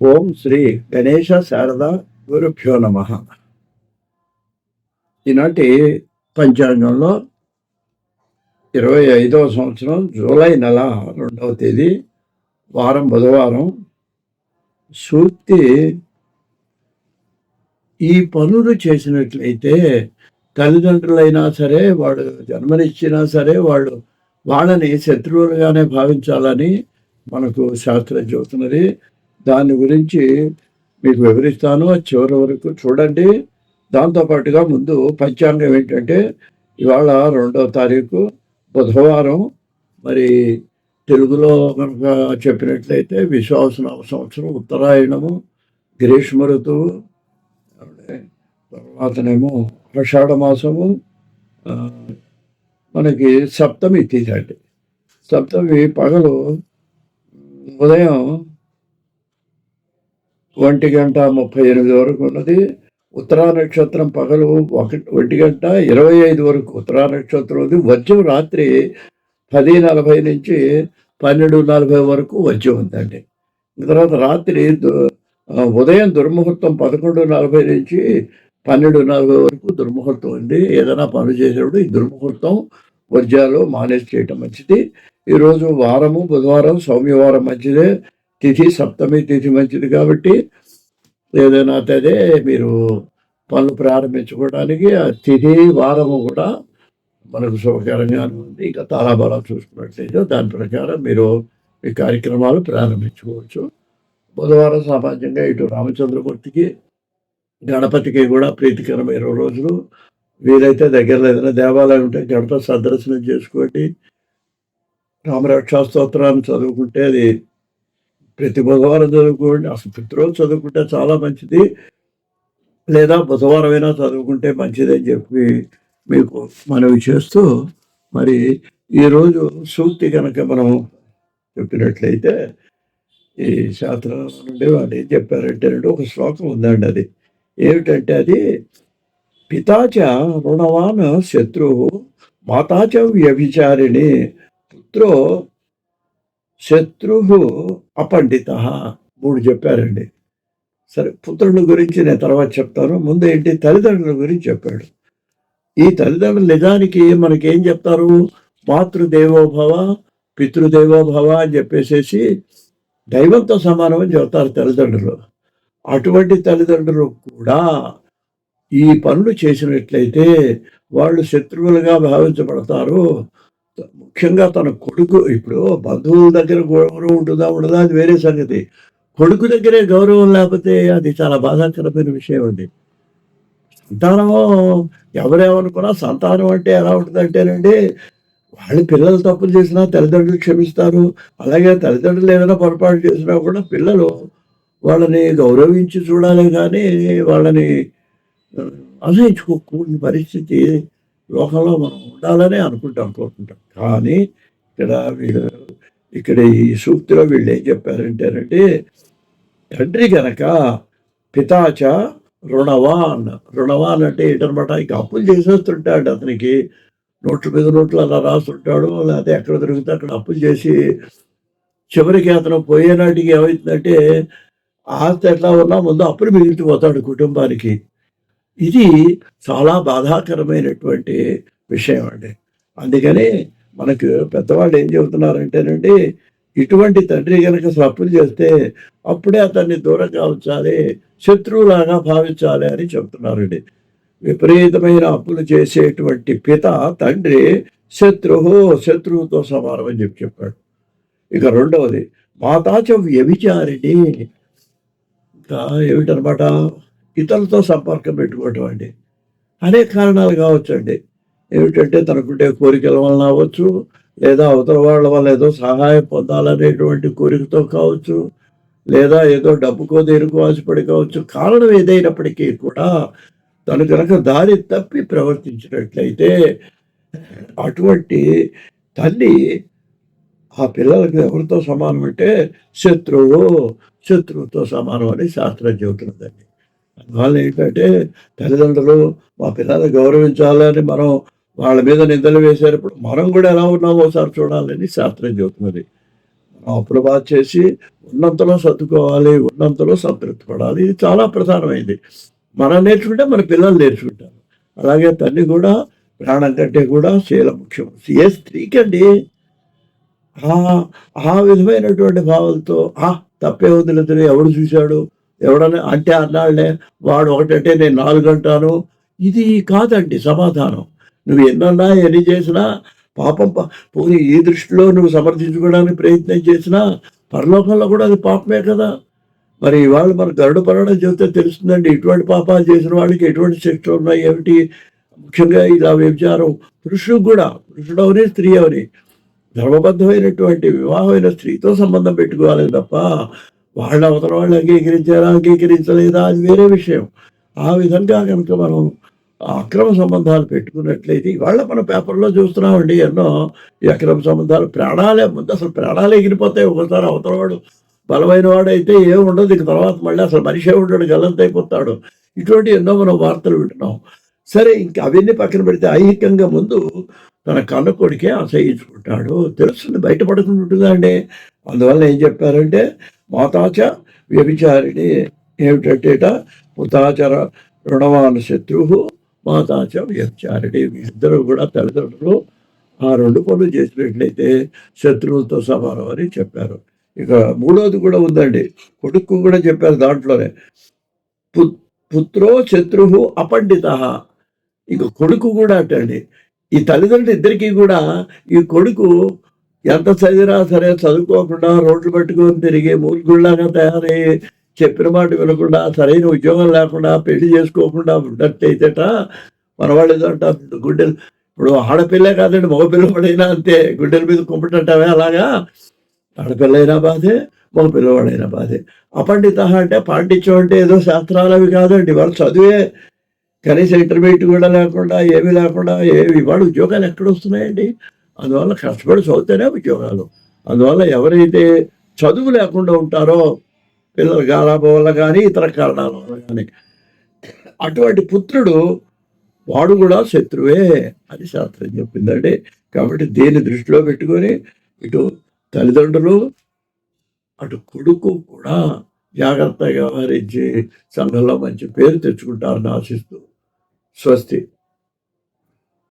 ఓం శ్రీ గణేష శారద గురుభ్యో నమ. ఈనాటి పంచాంగంలో ఇరవై ఐదవ సంవత్సరం జూలై నెల రెండవ తేదీ వారం బుధవారం సూక్తి ఈ పనులు చేసినట్లయితే తల్లిదండ్రులైనా సరే వాడు జన్మనిచ్చినా సరే వాళ్ళు వాళ్ళని శత్రువులుగానే భావించాలని మనకు శాస్త్రం చెబుతున్నది. దాని గురించి మీకు వివరిస్తాను. చివరి వరకు చూడండి. దాంతోపాటుగా ముందు పంచాంగం ఏంటంటే ఇవాళ రెండవ తారీఖు బుధవారం. మరి తెలుగులో కనుక చెప్పినట్లయితే విశ్వాసనామ సంవత్సరం ఉత్తరాయణము గ్రీష్మ ఋతువు తర్వాతనేమో ఆషాఢ మాసము మనకి సప్తమి తీసండి సప్తమి పగలు ఉదయం ఒంటి గంట ముప్పై ఎనిమిది వరకు ఉన్నది. ఉత్తరా నక్షత్రం పగలు ఒకటి ఒంటి గంట ఇరవై ఐదు వరకు ఉత్తరా నక్షత్రం ఉంది వజ్రం రాత్రి పది నలభై నుంచి పన్నెండు నలభై వరకు వజ్రం ఉందండి. తర్వాత రాత్రి ఉదయం దుర్ముహూర్తం పదకొండు నలభై నుంచి పన్నెండు నలభై వరకు దుర్ముహూర్తం ఉంది. ఏదైనా పనులు చేసేటప్పుడు ఈ దుర్ముహూర్తం వర్జాలు మానేజ్ చేయటం మంచిది. ఈరోజు వారము బుధవారం సౌమ్యవారం మంచిదే తిథి సప్తమి తిథి మంచిది కాబట్టి ఏదైనా అదే మీరు పనులు ప్రారంభించుకోవడానికి ఆ తిథి వారము కూడా మనకు శుభకరంగా ఉంది. ఇంకా తారాబలం చూసుకున్నట్లయితే దాని ప్రకారం మీరు మీ కార్యక్రమాలు ప్రారంభించుకోవచ్చు. బుధవారం సామాన్యంగా ఇటు రామచంద్రమూర్తికి గణపతికి కూడా ప్రీతికరమైన రోజులు. వీలైతే దగ్గరలో ఏదైనా దేవాలయం ఉంటే గణపతి సందర్శనం చేసుకోండి. రామరక్షా స్తోత్రాన్ని చదువుకుంటే అది ప్రతి బుధవారం చదువుకోండి. అసలు ప్రతిరోజు చదువుకుంటే చాలా మంచిది. లేదా బుధవారం అయినా చదువుకుంటే మంచిది అని చెప్పి మీకు మనవి చేస్తూ మరి ఈరోజు సూక్తి కనుక మనం చెప్పినట్లయితే ఈ శాస్త్రం నుండి వాళ్ళు ఏం చెప్పారంటే అంటే ఒక శ్లోకం ఉందండి అది. ఏమిటంటే అది పితాచ రుణవాన్ శత్రువు మాతాచ వ్యభిచారిణి పుత్రో శత్రు అపండిత. మూడు చెప్పారండి. సరే పుత్రుల గురించి నేను తర్వాత చెప్తాను. ముందు ఏంటి? తల్లిదండ్రుల గురించి చెప్పాడు. ఈ తల్లిదండ్రులు నిజానికి మనకి ఏం చెప్తారు? మాతృదేవోభవ పితృదేవోభవ అని చెప్పేసేసి దైవంతో సమానం అని చెప్తారు తల్లిదండ్రులు. అటువంటి తల్లిదండ్రులు కూడా ఈ పనులు చేసినట్లయితే వాళ్ళు శత్రువులుగా భావించబడతారు. ముఖ్యంగా తన కొడుకు ఇప్పుడు బంధువుల దగ్గర గౌరవం ఉంటుందా ఉండదా అది వేరే సంగతి. కొడుకు దగ్గరే గౌరవం లేకపోతే అది చాలా బాధాకరమైన విషయం అండి. సంతానం ఎవరేమనుకున్నా సంతానం అంటే ఎలా ఉంటుందంటేనండి వాళ్ళ పిల్లలు తప్పులు చేసినా తల్లిదండ్రులు క్షమిస్తారు. అలాగే తల్లిదండ్రులు ఏదైనా పొరపాటు చేసినా కూడా పిల్లలు వాళ్ళని గౌరవించి చూడాలి కానీ వాళ్ళని అసహించుకోకూడని పరిస్థితి లోకంలో మనం ఉండాలని అనుకుంటాం కోరుకుంటాం. కానీ ఇక్కడ వీళ్ళు ఇక్కడ ఈ సూక్తిలో వీళ్ళు ఏం చెప్పారంటేనంటే తండ్రి గనక పితాచ రుణవాన్ రుణవాన్ అంటే ఏంటనమాట? ఇక అప్పులు చేసేస్తుంటాడు అతనికి. నోట్ల మీద నోట్లు అలా రాస్తుంటాడు లేకపోతే ఎక్కడ దొరికితే అక్కడ అప్పులు చేసి చివరికి అతను పోయేనాటికి ఏమవుతుందంటే ఆస్తి ఎట్లా ఉన్నా ముందు అప్పులు మిగిలిపోతాడు కుటుంబానికి. ఇది చాలా బాధాకరమైనటువంటి విషయం అండి. అందుకని మనకు పెద్దవాళ్ళు ఏం చెబుతున్నారంటేనండి ఇటువంటి తండ్రి కనుక తప్పులు చేస్తే అప్పుడే అతన్ని దూరంగా ఉంచాలి శత్రువులాగా భావించాలి అని చెబుతున్నారండి. విపరీతమైన అప్పులు చేసేటువంటి పిత తండ్రి శత్రువు శత్రువుతో సమానం అని చెప్పి చెప్పాడు. ఇక రెండవది మాతాచ వ్యభిచారిణి. ఇంకా ఏమిటనమాట ఇతరులతో సంపర్కం పెట్టుకోవటం అండి. అనేక కారణాలు కావచ్చు అండి ఏమిటంటే తనకుండే కోరికల వలన అవ్వచ్చు లేదా అవతల వాళ్ళ వల్ల ఏదో సహాయం పొందాలనేటువంటి కోరికతో కావచ్చు లేదా ఏదో డబ్బుకో దేనికో ఆశపడి కావచ్చు కారణం ఏదైనప్పటికీ కూడా తను కనుక దారి తప్పి ప్రవర్తించినట్లయితే అటువంటి తల్లి ఆ పిల్లలకు ఎవరితో సమానం అంటే శత్రువు శత్రువుతో సమానం అని శాస్త్రం చెబుతున్నదండి అందువల్ల ఏంటంటే తల్లిదండ్రులు మా పిల్లల్ని గౌరవించాలని మనం వాళ్ళ మీద నిందలు వేసేటప్పుడు మనం కూడా ఎలా ఉన్నామో ఒకసారి చూడాలని శాస్త్రం చెబుతున్నది. అప్పులు బాగా చేసి ఉన్నంతలో సర్దుకోవాలి ఉన్నంతలో సంతృప్తి పడాలి. ఇది చాలా ప్రధానమైంది. మనం నేర్చుకుంటే మన పిల్లలు నేర్చుకుంటారు. అలాగే తల్లి కూడా ప్రాణం కంటే కూడా శీల ముఖ్యం. ఏ స్త్రీకండి ఆ ఆ విధమైనటువంటి భావంతో ఆ తప్పే వదిలేదు ఎవడు చూశాడు? ఎవడన్నా అంటే అన్నాళ్ళే వాడు ఒకటంటే నేను నాలుగు అంటాను. ఇది కాదండి సమాధానం. నువ్వు ఎన్నన్నా ఎన్ని చేసినా పాపం పోనీ ఈ దృష్టిలో నువ్వు సమర్థించుకోవడానికి ప్రయత్నం చేసినా పరలోకంలో కూడా అది పాపమే కదా. మరి ఇవాళ మన గరుడు పరడం చెబితే తెలుస్తుందండి ఇటువంటి పాపాలు చేసిన వాళ్ళకి ఎటువంటి శిక్షలు ఉన్నాయి ఏమిటి? ముఖ్యంగా ఇలా వ్యభిచారం పురుషుడు కూడా పురుషుడు అవని స్త్రీ అవని ధర్మబద్ధమైనటువంటి వివాహమైన స్త్రీతో సంబంధం పెట్టుకోవాలి తప్ప వాళ్ళ అవతల వాళ్ళు అంగీకరించారా? అంగీకరించలేదా? అది వేరే విషయం. ఆ విధంగా కనుక మనం అక్రమ సంబంధాలు పెట్టుకున్నట్లయితే ఇవాళ మన పేపర్లో చూస్తున్నామండి ఎన్నో ఈ అక్రమ సంబంధాలు. ప్రాణాలే ముందు అసలు ప్రాణాలు ఎగిరిపోతాయి. ఒకసారి అవతల వాడు బలమైన వాడైతే ఏమి ఉండదు. ఇక తర్వాత మళ్ళీ అసలు మనిషే ఉండడు. గల్లంతైపోతాడు ఇటువంటి ఎన్నో మనం వార్తలు వింటున్నాం. సరే ఇంకా అవన్నీ పక్కన పెడితే ఐహికంగా ముందు తన కన్న కొడుకే అసహించుకుంటాడు తెలుస్తుంది బయటపడకుండా ఉంటుందా అండి? అందువల్ల ఏం చెప్పారంటే మాతాచ వ్యభిచారిణి ఏమిటంటేట పుతాచర రుణవాన శత్రువు మాతాచ వ్యభిచారిణి. ఇద్దరు కూడా తల్లిదండ్రులు ఆ రెండు పనులు చేసినట్లయితే శత్రువులతో సమానం అని చెప్పారు. ఇక మూడోది కూడా ఉందండి. కొడుకు కూడా చెప్పారు దాంట్లోనే పు- పుత్రో శత్రువు అపండిత. ఇక కొడుకు కూడా అటండి ఈ తల్లిదండ్రులు ఇద్దరికీ కూడా ఈ కొడుకు ఎంత చదివినా సరే చదువుకోకుండా రోడ్లు పట్టుకొని తిరిగి మూలుగుళ్ళగా తయారయ్యి చెప్పిన మాట వినకుండా సరైన ఉద్యోగం లేకుండా పెళ్ళి చేసుకోకుండా ఉన్నట్టయితేట మన వాళ్ళు ఏదో అంటారు గుడ్డెలు ఇప్పుడు ఆడపిల్లే కాదండి మగపిల్ల పడైనా అంతే. గుడ్డెల మీద కుంపటంటావే అలాగా? ఆడపిల్ల బాధే మగ పిల్లవాడైనా బాధే. అపండిత అంటే పాండిత్యం అంటే ఏదో శాస్త్రాలు అవి కాదండి. వాళ్ళు చదివే కనీసం ఇంటర్మీడియట్ కూడా లేకుండా ఏమీ లేకుండా ఏమి ఇవాళ ఉద్యోగాలు ఎక్కడ వస్తున్నాయండి? అందువల్ల కష్టపడి చదివితేనే ఉద్యోగాలు. అందువల్ల ఎవరైతే చదువు లేకుండా ఉంటారో పిల్లల గారాబం వల్ల కానీ ఇతర కారణాల వల్ల కానీ అటువంటి పుత్రుడు వాడు కూడా శత్రువే అని శాస్త్రం చెప్పిందండి. కాబట్టి దీన్ని దృష్టిలో పెట్టుకొని ఇటు తల్లిదండ్రులు అటు కొడుకు కూడా జాగ్రత్తగా వ్యవహరించి సంఘంలో మంచి పేరు తెచ్చుకుంటారని ఆశిస్తూ స్వస్తి.